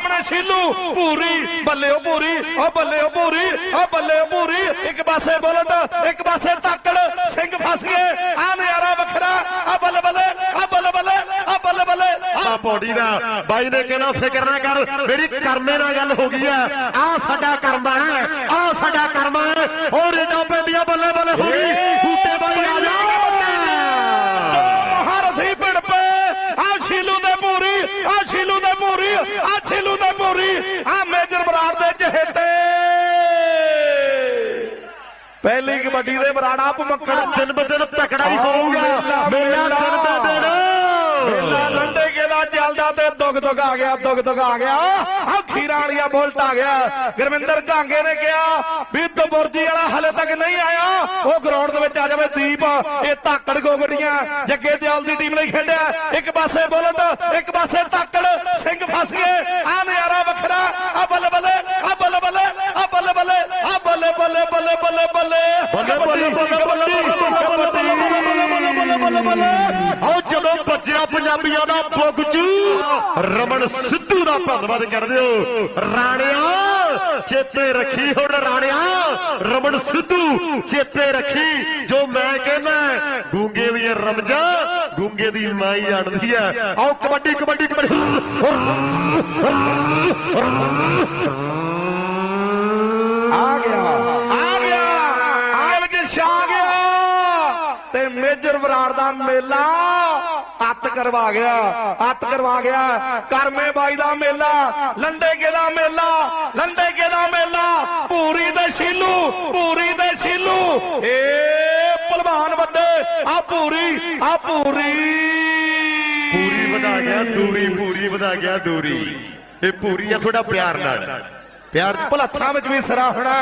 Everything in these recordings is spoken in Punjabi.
ਸਾਹਮਣੇ ਸ਼ੀਲੂ ਪੂਰੀ ਬੱਲੇ ਉਹ ਪੂਰੀ ਉਹ ਬੱਲੇ ਉਹ ਪੂਰੀ ਉਹ ਬੱਲੇ ਉਹ ਪੂਰੀ ਇੱਕ ਪਾਸੇ ਬੁਲਟ, ਇੱਕ ਪਾਸੇ ਤਾਕੜ, ਸਿੰਘ ਫਸ ਗਏ ਆ ਨਜ਼ਾਰਾ ਵੱਖਰਾ ਆ ਬੱਲੇ ਬੱਲੇ ਆ ਬੱਲੇ ਬੱਲੇ ਆ ਬੱਲੇ ਬੱਲੇ ਆ ਪੌੜੀ ਦਾ, ਬਾਈ ਨੇ ਕਹਿਣਾ ਫਿਕਰ ਨਾ ਕਰ, ਮੇਰੀ ਕਰਮੇ ਨਾਲ ਗੱਲ ਹੋ ਗਈ ਆ ਆ ਸਾਡਾ ਕਰਮਾ ਹੈ ਆ ਸਾਡਾ ਕਰਮਾ ਹੈ, ਹੋਰ ਰੇਡਾਂ ਪੈਂਦੀਆਂ ਬੱਲੇ ਬੱਲੇ ਹੋ ਗਈ ਬੂਟੇ ਬਾਈ ਆ ਜਾ ਮਹਾਰਥੀ ਪਿੰਡ ਪੇ ਆ ਸ਼ੀਲੂ ਦੇ ਪੂਰੀ ਆ ਸ਼ੀਲੂ ਦੇ ਪੂਰੀ ਆ ਸ਼ੀਲੂ ਦੇ ਪੂਰੀ ਆ ਮੇਜਰ ਬਰਾੜ ਦੇ ਚਹੇਤੇ ਪਹਿਲੀ ਕਬੱਡੀ ਦੇ ਬਰਾੜਾ ਭਮੱਕੜ ਦਿਨ ਬ ਦਿਨ ਤਕੜਾ ਹੀ ਹੋਊਗਾ। ਮੇਰਾ ਦਿਨ ਬ ਦਿਨ। ਮੇਲਾ ਲੰਡੇ ਕੇ ਦਾ ਚੱਲਦਾ ਤੇ ਦੁੱਗ ਦੁੱਗ ਆ ਗਿਆ ਦੁੱਗ ਦੁੱਗ ਆ ਗਿਆ। ਆ ਖੀਰਾਂ ਵਾਲੀਆ ਬੁਲਟ ਆ ਗਿਆ। ਗੁਰਵਿੰਦਰ ਘਾਂਗੇ ਨੇ ਕਿਹਾ ਵੀ ਦਬੁਰਜੀ ਵਾਲਾ ਹਲੇ ਤੱਕ ਨਹੀਂ ਆਇਆ। ਉਹ ਗਰਾਊਂਡ ਦੇ ਵਿੱਚ ਆ ਜਾਵੇ ਦੀਪ। ਇਹ ਧਾਕੜ ਗੋਗੜੀਆਂ ਜੱਗੇ ਦਿਆਲ ਦੀ ਟੀਮ ਲਈ ਖੇਡਿਆ। ਇੱਕ ਪਾਸੇ ਬੁਲਟ ਇੱਕ ਪਾਸੇ ਧਾਕੜ। ਸਿੰਘ ਫਸ ਗਏ। ਆ ਨਜ਼ਾਰਾ ਵੱਖਰਾ। ਆ ਬੱਲੇ ਬੱਲੇ ਬੱਲੇ ਬੱਲੇ ਬੱਲੇ ਬੱਲੇ ਬੱਲੇ ਬੱਲੇ ਬੱਲੇ ਬੱਲੇ ਬੱਲੇ ਬੱਲੇ ਬੱਲੇ ਬੱਲੇ ਆਓ ਜਦੋਂ ਬੱਜਿਆ ਪੰਜਾਬੀਆਂ ਦਾ ਬੁੱਗ ਚ ਰਮਨ ਸਿੱਧੂ ਦਾ ਧੰਨਵਾਦ ਕਰਦੇ ਹੋ ਰਾਣਿਆ ਚੇਤੇ ਰੱਖੀ ਹੁਣ ਰਾਣਿਆ ਰਮਨ ਸਿੱਧੂ ਚੇਤੇ ਰੱਖੀ ਜੋ ਮੈਂ ਕਹਿੰਦਾ ਗੂੰਗੇ ਦੀ ਰਮਜਾ ਗੂੰਗੇ ਦੀ ਮਾਈ ਅੜਦੀ ਹੈ ਆਓ ਕਬੱਡੀ ਕਬੱਡੀ ਕਬੱਡੀ ਆ ਗਿਆ ਆ ਗਿਆ ਆ ਵਿੱਚ ਛਾ ਗਿਆ ਤੇ ਮੇਜਰ ਬਰਾੜ ਦਾ ਮੇਲਾ ਅੱਤ ਕਰਵਾ ਗਿਆ, ਅੱਤ ਕਰਵਾ ਗਿਆ। ਕਰਮੇ ਬਾਈ ਦਾ ਮੇਲਾ ਲੰਡੇ ਦਾ ਮੇਲਾ ਲੰਡੇ ਦਾ ਮੇਲਾ। ਪੂਰੀ ਦੇ ਸ਼ੀਲੂ, ਪੂਰੀ ਦੇ ਸ਼ੀਲੂ। ਏ ਭਲਵਾਨ ਵੱਡੇ, ਆ ਪੂਰੀ ਆ ਪੂਰੀ। ਪੂਰੀ ਵਧਾ ਗਿਆ, ਦੂਰੀ, ਪੂਰੀ ਵਧਾ ਗਿਆ, ਦੂਰੀ। ਇਹ ਪੂਰੀ ਆ ਥੋੜਾ ਪਿਆਰ ਨਾਲ। ਪਿਆਰ ਭਲੱਥਾਂ ਵਿੱਚ ਵੀ ਸਰਾ ਹੋਣਾ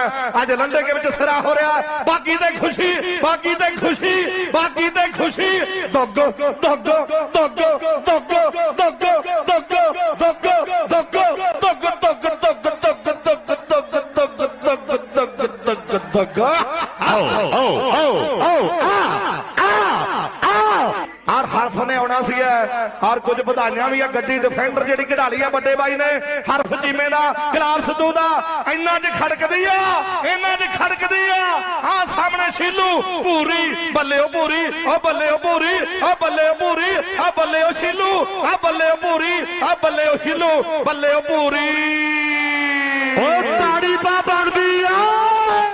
ਅੱਜ ਲੰਡੇ ਕੇ ਵਿੱਚ ਸਰਾ ਹੋ ਰਿਹਾ ਬਾਕੀ ਤੇ ਖੁਸ਼ੀ ਬਾਕੀ ਤੇ ਖੁਸ਼ੀ ਬਾਕੀ ਤੇ ਖੁਸ਼ੀ ਦੁੱਗ ਦੁੱਗ ਦੁੱਗ ਦੁੱਗ ਦੁੱਗ ਦੁੱਗ ਦੁੱਗ ਦੁੱਗ ਦੁੱਗ ਦੁੱਗ ਦੁੱਗ ਦੁੱਗ ਦੁੱਗ ਦੁੱਗ ਦੁੱਗ ਦੁੱਗ ਦੁੱਗ ਦੁੱਗ ਦੁੱਗ ਆਓ ਆਓ ਆਓ ਆਓ ਹਰ ਹਰਫ ਨੇ ਆਉਣਾ ਸੀਗਾ ਹਰ ਕੁਝ ਵਧਾਈਆਂ ਵੀ ਆ ਗੱਡੀ ਡਿਫੈਂਡਰ ਜਿਹੜੀ ਕਢਾਲੀ ਆ, ਵੱਡੇ ਬਾਈ ਨੇ। ਹਰਫ ਚੀਮੇ ਦਾ, ਖਿਲਾਫ ਸਿੱਧੂ ਦਾ। ਇੰਨਾ 'ਚ ਖੜਕਦੀ ਆ, ਇੰਨਾ 'ਚ ਖੜਕਦੀ ਆ। ਆ ਸਾਹਮਣੇ ਸ਼ੀਲੂ ਪੂਰੀ ਬੱਲੇ ਉਹ ਪੂਰੀ ਉਹ ਬੱਲੇ ਉਹ ਪੂਰੀ ਉਹ ਬੱਲੇ ਉਹ ਪੂਰੀ ਆ ਬੱਲੇ ਉਹ ਸ਼ੀਲੂ, ਆ ਬੱਲੇ ਉਹ ਪੂਰੀ ਆ ਬੱਲੇ ਉਹ ਸ਼ੀਲੂ ਬੱਲੇ ਉਹ ਪੂਰੀ ਓ ਤਾੜੀ ਪਾ ਬਣਦੀ ਆ।